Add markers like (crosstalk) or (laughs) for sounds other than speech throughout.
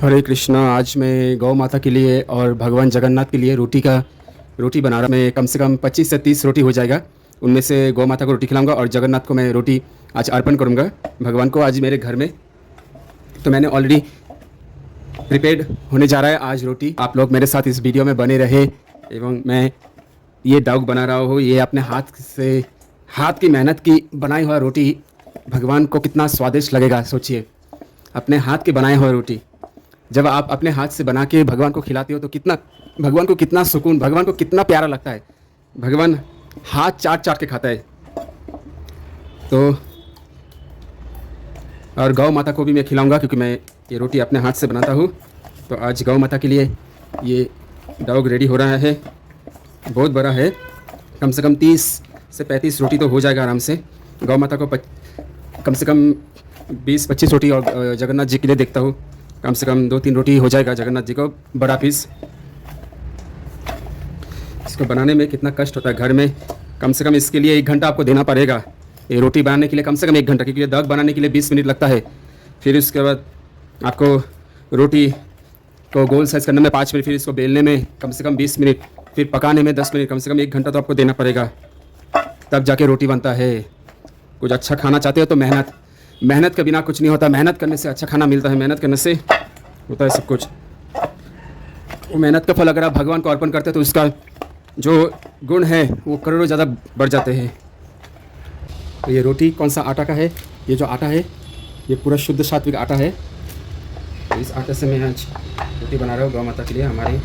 हरे कृष्णा, आज मैं गौ माता के लिए और भगवान जगन्नाथ के लिए रोटी का रोटी बना रहा मैं कम से कम 25 से 30 रोटी हो जाएगा। उनमें से गौ माता को रोटी खिलाऊँगा और जगन्नाथ को मैं रोटी आज अर्पण करूँगा। भगवान को आज मेरे घर में तो मैंने ऑलरेडी प्रिपेयर्ड होने जा रहा है आज रोटी। आप लोग मेरे साथ इस वीडियो में बने रहे एवं मैं ये डाउक बना रहा हूँ। ये अपने हाथ से, हाथ की मेहनत की बनाई हुआ रोटी भगवान को कितना स्वादिष्ट लगेगा, सोचिए। अपने हाथ की बनाई हुआ रोटी। जब आप अपने हाथ से बना के भगवान को खिलाते हो तो कितना भगवान को कितना सुकून भगवान को कितना प्यारा लगता है। भगवान हाथ चाट चाट के खाता है। तो और गौ माता को भी मैं खिलाऊँगा क्योंकि मैं ये रोटी अपने हाथ से बनाता हूँ। तो आज गौ माता के लिए ये डॉग रेडी हो रहा है। बहुत बड़ा है। कम से कम तीस से पैंतीस रोटी तो हो जाएगा आराम से। गौ माता को पच, कम से कम बीस पच्चीस रोटी और जगन्नाथ जी के लिए देखता हूँ। कम से कम दो तीन रोटी हो जाएगा जगन्नाथ जी को, बड़ा पीस इसको बनाने में कितना कष्ट होता है घर में। कम से कम इसके लिए एक घंटा आपको देना पड़ेगा। ये रोटी बनाने के लिए कम से कम एक घंटा, क्योंकि दग बनाने के लिए बीस मिनट लगता है। फिर उसके बाद आपको रोटी को गोल साइज़ करने में पाँच मिनट, फिर इसको बेलने में कम से कम बीस मिनट, फिर पकाने में दस मिनट, कम से कम एक घंटा तो आपको देना पड़ेगा। तब जाके रोटी बनता है। कुछ अच्छा खाना चाहते हो तो मेहनत। मेहनत के बिना कुछ नहीं होता। मेहनत करने से अच्छा खाना मिलता है। मेहनत करने से होता है सब कुछ। मेहनत का फल अगर आप भगवान को अर्पण करते हैं तो उसका जो गुण है, वो करोड़ों ज़्यादा बढ़ जाते हैं। तो ये रोटी कौन सा आटा का है? ये जो आटा है, ये पूरा शुद्ध सात्विक आटा है। तो इस आटे से मैं आज रोटी बना रहा हूँ गौ माता के लिए, हमारी।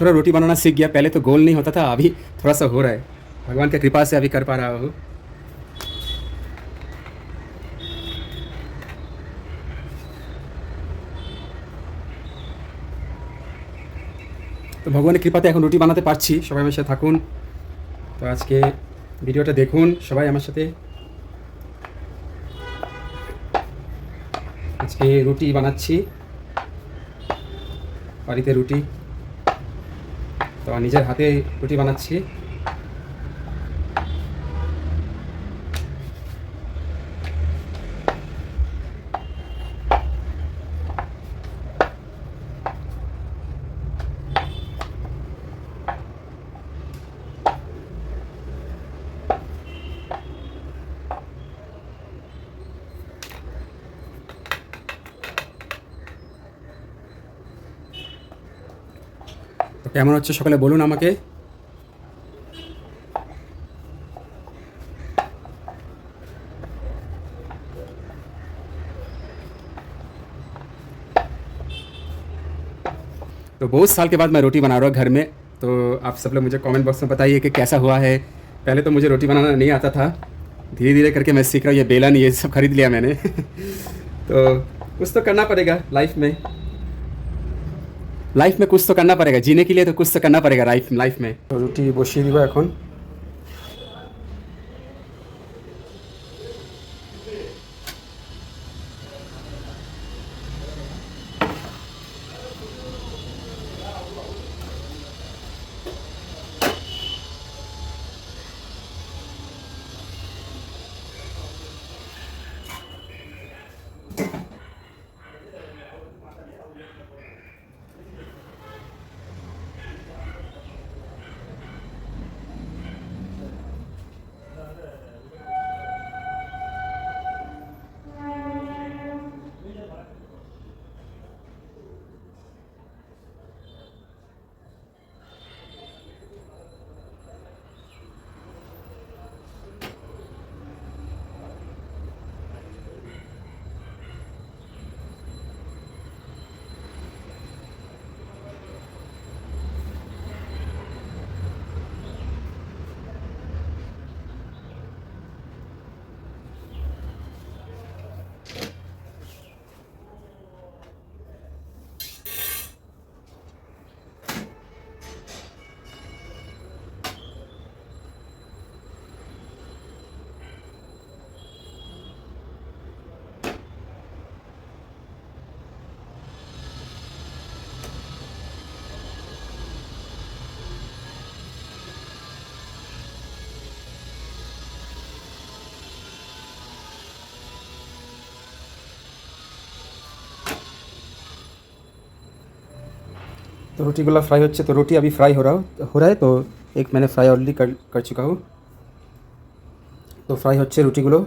थोड़ा रोटी बनाना सीख गया। पहले तो गोल नहीं होता था, अभी थोड़ा सा हो रहा है। भगवान की कृपा से अभी कर पा रहा हूँ। তো ভগবানের কৃপাতে এখন রুটি বানাতে পারছি। সবাই আমার সাথে থাকুন। তো আজকে ভিডিওটা দেখুন। সবাই আমার সাথে আজকে রুটি বানাচ্ছি। বাড়িতে রুটি। তো নিজের হাতে রুটি বানাচ্ছি। কেমন হচ্ছে সকালে বলুন আমাকে तो बहुत साल के बाद मैं रोटी बना रहा हूँ घर में तो आप सब लोग मुझे कमेंट बॉक्स में बताइए कि कैसा हुआ है पहले तो मुझे रोटी बनाना नहीं आता था धीरे धीरे करके मैं सीख रहा हूँ ये बेलन ये सब खरीद लिया मैंने (laughs) तो कुछ तो करना पड़ेगा लाइफ में লাইফ মে কুছ তো করনা পড়েগা জিনে के लिए तो कुछ तो करना पड़ेगा लाइफ लाइफ में তো রুটি বসিয়ে দিব এখন तो रोटी गोला फ्राई होच्छे तो रोटी अभी फ्राई हो रहा हो रहा है तो एक मैंने फ्राई ऑलरेडी कर कर चुका हूँ তো ফ্রাই হচ্ছে রুটিগুলো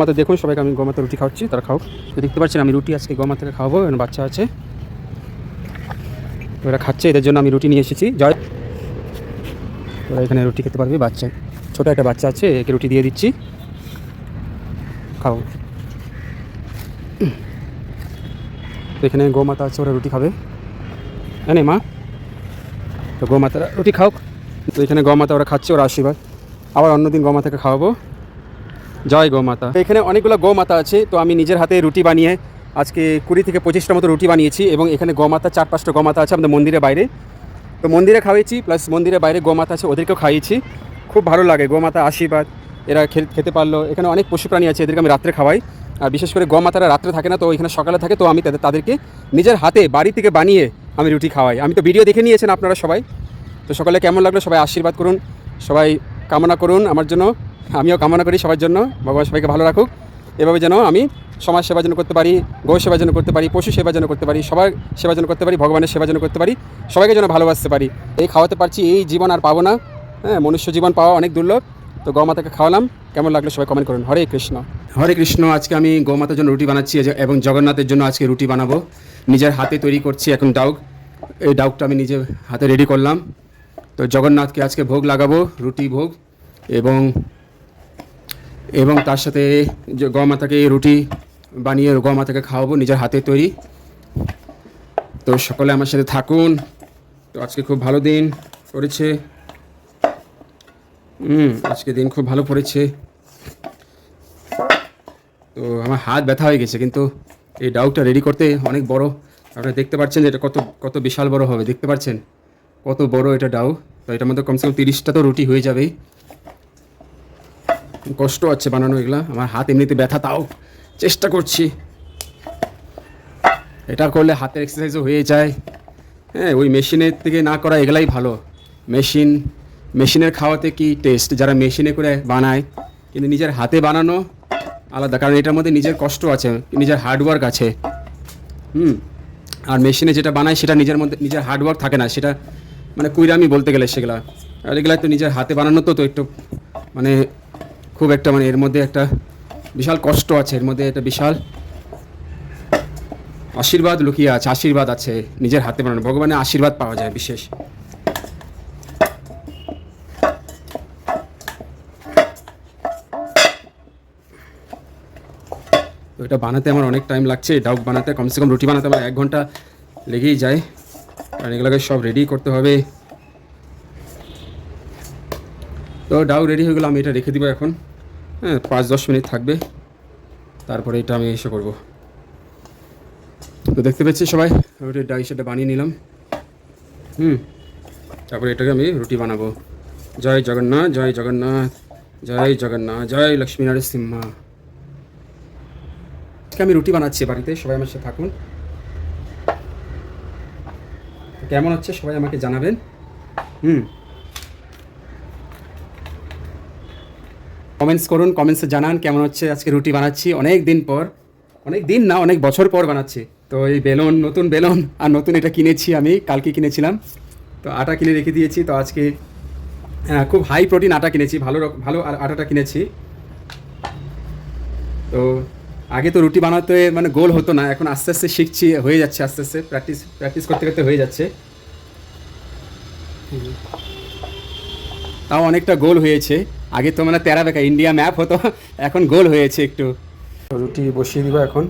মাতা দেখুন, সবাইকে আমি গমাতা রুটি খাওয়াচ্ছি, তারা খাও তো দেখতে পাচ্ছেন, আমি রুটি আজকে গমাতাকে খাওয়াবো এখানে বাচ্চা আছে। ওরা খাচ্ছে, এদের জন্য আমি রুটি নিয়ে এসেছি। জয়। ওরা এখানে রুটি খেতে পারবে, বাচ্চা। ছোটো একটা বাচ্চা আছে, একে রুটি দিয়ে দিচ্ছি। খাও। তো এখানে গোমাতা আছে, ওরা রুটি খাবে। হ্যাঁ মা। তো গোমাতারা, রুটি খাও তো এখানে গমাতা ওরা খাচ্ছে, ওরা আশীর্বাদ। আবার অন্যদিন গমাতাকে খাওয়াবো। জয় গোমাতা। এখানে অনেকগুলো গোমাতা আছে, তো আমি নিজের হাতে রুটি বানিয়ে আজকে কুড়ি থেকে পঁচিশটা মতো রুটি বানিয়েছি এবং এখানে গোমাতা, চার পাঁচটা গোমাতা আছে আমাদের মন্দিরের বাইরে। তো মন্দিরে খাওয়াইছি, প্লাস মন্দিরের বাইরে গোমাতা আছে, ওদেরকেও খাইয়েছি। খুব ভালো লাগে, গোমাতা আশীর্বাদ, এরা খেতে পারল। এখানে অনেক পশু প্রাণী আছে, এদেরকে আমি রাত্রে খাওয়াই। আর বিশেষ করে গোমাতারা রাত্রে থাকে না, তো এখানে সকালে থাকে, তো আমি তাদের, তাদেরকে নিজের হাতে বাড়ি থেকে বানিয়ে আমি রুটি খাওয়াই। আমি তো ভিডিও দেখে নিয়েছেন আপনারা সবাই। তো সকালে কেমন লাগল সবাই আশীর্বাদ করুন, সবাই কামনা করুন আমার জন্য। আমিও কামনা করি সবার জন্য। ভগবান সবাইকে ভালো রাখুক। এভাবে যেন আমি সমাজ সেবা যেন করতে পারি গৌ সেবা যেন করতে পারি, পশু সেবা যেন করতে পারি, সবার সেবা যেন করতে পারি, ভগবানের সেবা যেন করতে পারি, সবাইকে যেন ভালোবাসতে পারি। এই খাওয়াতে পারছি, এই জীবন আর পাবো না। হ্যাঁ মনুষ্য জীবন পাওয়া অনেক দুর্লভ। তো গৌমাতাকে খাওয়ালাম। কেমন লাগল সবাই কমেন্ট করুন। হরে কৃষ্ণ। হরে কৃষ্ণ, আজকে আমি গৌমাতার জন্য রুটি বানাচ্ছি এবং জগন্নাথের জন্য আজকে রুটি বানাবো। নিজের হাতে তৈরি করছি এখন ডাউক। এই ডাউকটা আমি নিজে হাতে রেডি করলাম। তো জগন্নাথকে আজকে ভোগ লাগাবো, রুটি ভোগ এবং এবং তার সাথে যে গমাতাকে রুটি বানিয়ে গমাতাকে খাওয়াবো, নিজের হাতে তৈরি। তো সকলে আমার সাথে থাকুন। তো আজকে খুব ভালো দিন পড়েছে। হুম, আজকে দিন খুব ভালো পড়েছে। তো আমার হাত ব্যথা হয়ে গেছে, কিন্তু এই ডাউকটা রেডি করতে অনেক বড়। আপনারা দেখতে পাচ্ছেন যে এটা কত কত বিশাল বড় হবে, দেখতে পাচ্ছেন? কত বড় এটা ডাউ। তো এটার মধ্যে কমসে কম তিরিশটা তো রুটি হয়ে যাবেই। কষ্ট আছে বানানো এগুলা। আমার হাত এমনিতে ব্যথা, তাও চেষ্টা করছি। এটা করলে হাতের এক্সারসাইজও হয়ে যায়। হ্যাঁ ওই মেশিনের থেকে না করা এগুলাই ভালো। মেশিন মেশিনের খাওয়াতে কি টেস্ট যারা মেশিনে করে বানায়, কিন্তু নিজের হাতে বানানো আলাদা, কারণ এটার মধ্যে নিজের কষ্ট আছে, নিজের হার্ডওয়ার্ক আছে। হুম, আর মেশিনে যেটা বানায়, সেটা নিজের মধ্যে, নিজের হার্ডওয়ার্ক থাকে না, সেটা মানে কুইরামি বলতে গেলে সেগুলা। আর এগুলা তো নিজের হাতে বানানো তো তো একটু মানে খুব একটা মানে এর মধ্যে একটা বিশাল কষ্ট আছে, এর মধ্যে একটা বিশাল আশীর্বাদ লুকিয়ে আছে, আশীর্বাদ আছে নিজের হাতে বানানো। ভগবানের আশীর্বাদ পাওয়া যায় বিশেষ। এটা বানাতে আমার অনেক টাইম লাগছে ডাউক বানাতে, কমসে কম রুটি বানাতে আমার এক ঘণ্টা লেগেই যায়। কারণ এগুলোকে সব রেডি করতে হবে। তো ডাউ রেডি হয়ে গেলো, আমি এটা রেখে দিব এখন। হ্যাঁ পাঁচ দশ মিনিট থাকবে। তারপরে এটা আমি এসে করব। তো দেখতে পাচ্ছি সবাই রুটির ডাই সেটা বানিয়ে নিলাম। হুম, তারপরে এটাকে আমি রুটি বানাবো। জয় জগন্নাথ জয় জগন্নাথ জয় জগন্নাথ, জয় লক্ষ্মীনারায়ণ সিম্হা আজকে আমি রুটি বানাচ্ছি বাড়িতে, সবাই আমার সাথে থাকুন। কেমন হচ্ছে সবাই আমাকে জানাবেন। হুম কমেন্টস করুন কমেন্টসে জানান কেমন হচ্ছে আজকে রুটি বানাচ্ছি। অনেক দিন পর অনেক দিন না অনেক বছর পর বানাচ্ছি। তো এই বেলন নতুন বেলন আর নতুন এটা কিনেছি আমি কালকে কিনেছিলাম। তো আটা কিনে রেখে দিয়েছি তো আজকে হ্যাঁ, খুব হাই প্রোটিন আটা কিনেছি ভালো ভালো আটাটা কিনেছি। তো আগে তো রুটি বানাতে মানে গোল হতো না এখন আস্তে আস্তে শিখছি হয়ে যাচ্ছে আস্তে আস্তে প্র্যাকটিস প্র্যাকটিস করতে করতে হয়ে যাচ্ছে। তাও অনেকটা গোল হয়েছে। আগে তো মানে তেরা বেকা ইন্ডিয়া ম্যাপ হতো, এখন গোল হয়েছে একটু। রুটি বসিয়ে দিব এখন।